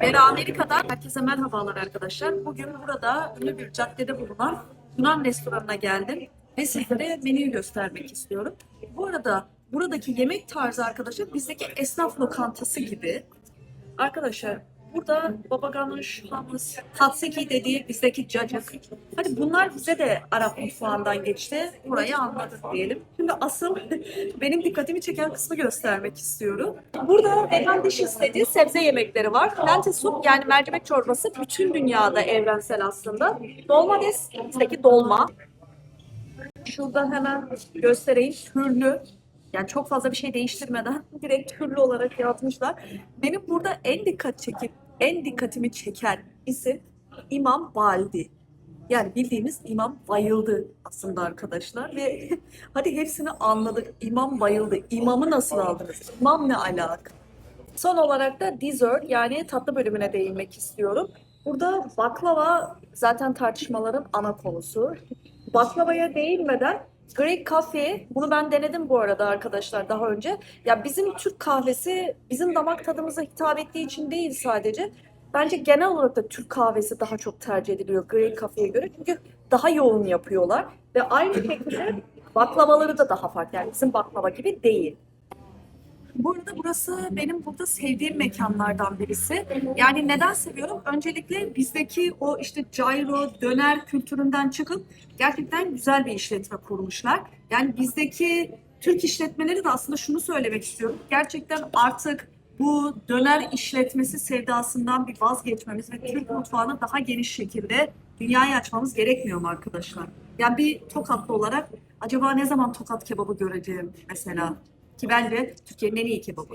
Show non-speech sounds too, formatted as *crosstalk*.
Ben Amerika'dan herkese merhabalar arkadaşlar. Bugün burada ünlü bir caddede bulunan Yunan restoranına geldim ve sizlere menüyü göstermek istiyorum. Bu arada buradaki yemek tarzı arkadaşlar bizdeki esnaf lokantası gibi. Arkadaşlar burada babaganuş, hummus, tatsiki dediği bizdeki cacık. Hadi bunlar bize de Arap mutfağından geçti. Burayı anladık diyelim. Şimdi asıl *laughs* benim dikkatimi çeken kısmı göstermek istiyorum. Burada vegan dishes dediği sebze yemekleri var. Lentil soup yani mercimek çorbası bütün dünyada evrensel aslında. Dolma des, bizdeki dolma. Şuradan hemen göstereyim. Türlü. Yani çok fazla bir şey değiştirmeden *laughs* direkt türlü olarak yazmışlar. Benim burada en dikkat çekip en dikkatimi çeken isim İmam Baldi. Yani bildiğimiz imam bayıldı aslında arkadaşlar ve *laughs* hadi hepsini anladık. İmam bayıldı. İmamı nasıl aldınız? İmam ne alaka? Son olarak da dessert yani tatlı bölümüne değinmek istiyorum. Burada baklava zaten tartışmaların ana konusu. Baklavaya değinmeden Greek Coffee, bunu ben denedim bu arada arkadaşlar daha önce. Ya bizim Türk kahvesi bizim damak tadımıza hitap ettiği için değil sadece. Bence genel olarak da Türk kahvesi daha çok tercih ediliyor Greek Coffee'ye göre. Çünkü daha yoğun yapıyorlar. Ve aynı şekilde baklavaları da daha farklı. Yani bizim baklava gibi değil. Bu arada burası benim burada sevdiğim mekanlardan birisi. Yani neden seviyorum? Öncelikle bizdeki o işte gyro, döner kültüründen çıkıp gerçekten güzel bir işletme kurmuşlar. Yani bizdeki Türk işletmeleri de aslında şunu söylemek istiyorum. Gerçekten artık bu döner işletmesi sevdasından bir vazgeçmemiz ve Türk mutfağını daha geniş şekilde dünyaya açmamız gerekmiyor mu arkadaşlar? Yani bir tokatlı olarak acaba ne zaman tokat kebabı göreceğim mesela? Ki bence Türkiye'nin en iyi kebabı.